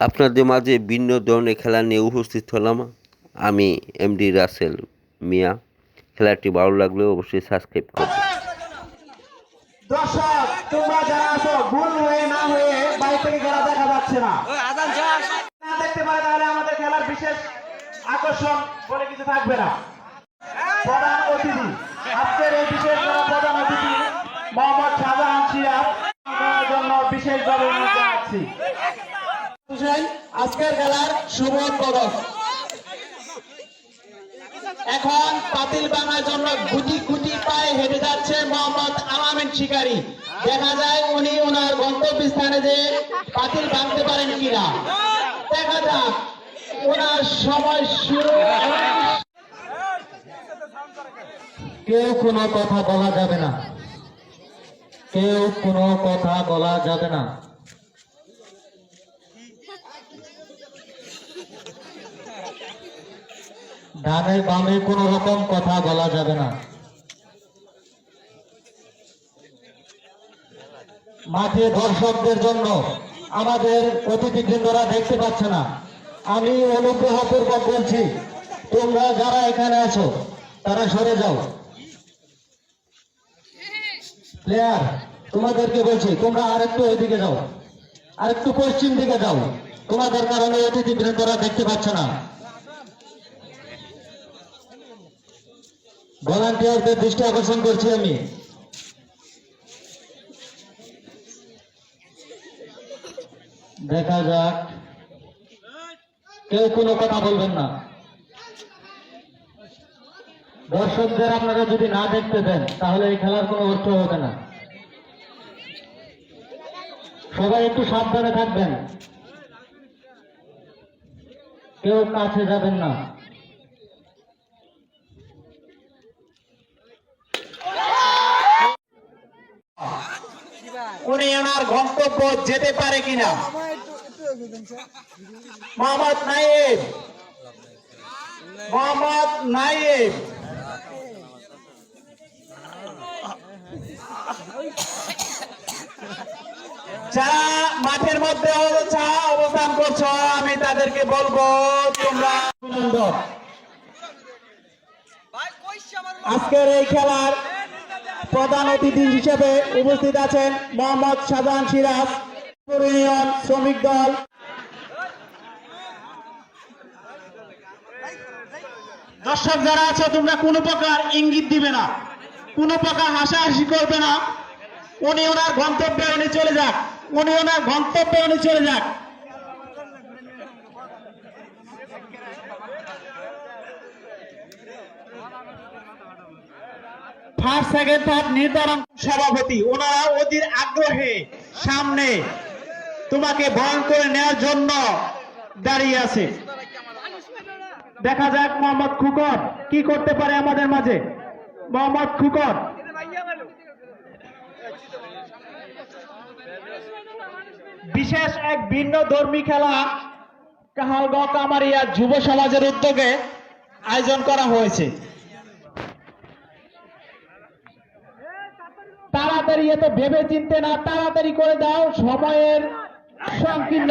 আপনাদের মাঝে ভিন্ন ধরনের খেলা নিয়ে উপস্থিত হলাম। আমি এমডি রাসেল মিয়া। খেলাটি ভালো লাগলে অবশ্যই সাবস্ক্রাইব করবেন। দর্শক তোমরা যারা আছো ভুল হয়ে না হয়ে বাইরে থেকে খেলা দেখা যাচ্ছে না। না দেখতে পারে তাহলে আমাদের খেলার বিশেষ আকর্ষণ বলে কিছু থাকবে না। প্রধান অতিথি আজকের এই বিশেষ প্রধান অতিথি মোহাম্মদ শাহজাহান সিরাজ। জন্য বিশেষভাবে জানাচ্ছি হোসেন, আজকের খেলার শুভ উদ্বোধক এখন পাতিল ভাঙার জন্য গুটি গুটি পায়ে হেঁটে যাচ্ছে মোহাম্মদ আলামিন শিকারী। দেখা যায় উনি ওনার গন্তব্যস্থানে যে পাতিল ভাঙতে পারেন কিনা। দেখা যাক, ওনার সময় শুরু কেউ কোনো কথা বলা যাবে না। কেউ কোনো কথা বলা যাবে না। ডানে বামে কোনো রকম কথা বলা যাবে না। মাঠে দর্শকদের জন্য আমাদের অতিথিবৃন্দরা দেখতে পাচ্ছে না। আমি অনুগ্রহপূর্বক বলছি, তোমরা যারা এখানে আছো, তারা সরে যাও। প্লেয়ার, তোমাদেরকে বলছি, তোমরা আরেকটু ওইদিকে যাও। আরেকটু পশ্চিম দিকে যাও। তোমাদের কারণে অতিথি বৃন্দরা দেখতে পাচ্ছ না। ভলান্টিয়ারদের দৃষ্টি আকর্ষণ করছি আমি। দেখা যাক। কেউ কোনো কথা বলবেন না। দর্শকদের আপনারা যদি না দেখতে দেন, তাহলে এই খেলার কোনো অর্থ হবে না। সবাই একটু সাবধানে থাকবেন। কেউ কাছে যাবেন না। উনি গন্তব্য যেতে পারে কিনা? মোহাম্মদ নাইব মোহাম্মদ নাইব যারা মাঠের মধ্যে অবস্থা অবস্থান করছ আমি তাদেরকে বলব তোমরা অভিনন্দন আজকের এই খেলার প্রধান অতিথি হিসেবে উপস্থিত আছেন মোহাম্মদ শাহজাহান সিরাজ, ইউনিয়ন শ্রমিক দল। দর্শক যারা আছে, তোমরা কোনো প্রকার ইঙ্গিত দিবে না, কোনো প্রকার হাসাহাসি করবে না। উনি ওনার গন্তব্যে উনি চলে যাক, উনি ওনার গন্তব্যে উনি চলে যাক। সভাপতি। ওনারা অধীর আগ্রহে সামনে তোমাকে করে নেওয়ার জন্য দাঁড়িয়ে আছে। দেখা যাক মোহাম্মদ খুকর কি করতে পারে আমাদের মাঝে। মোহাম্মদ খুকর বিশেষ এক ভিন্ন ধর্মী খেলা কাহালগাঁও কামারিয়া যুব সমাজের উদ্যোগে আয়োজন করা হয়েছে। তাড়াতাড়ি এত ভেবে চিনতে না তাড়াতাড়ি করে দাও সময়ের সংকীর্ণ।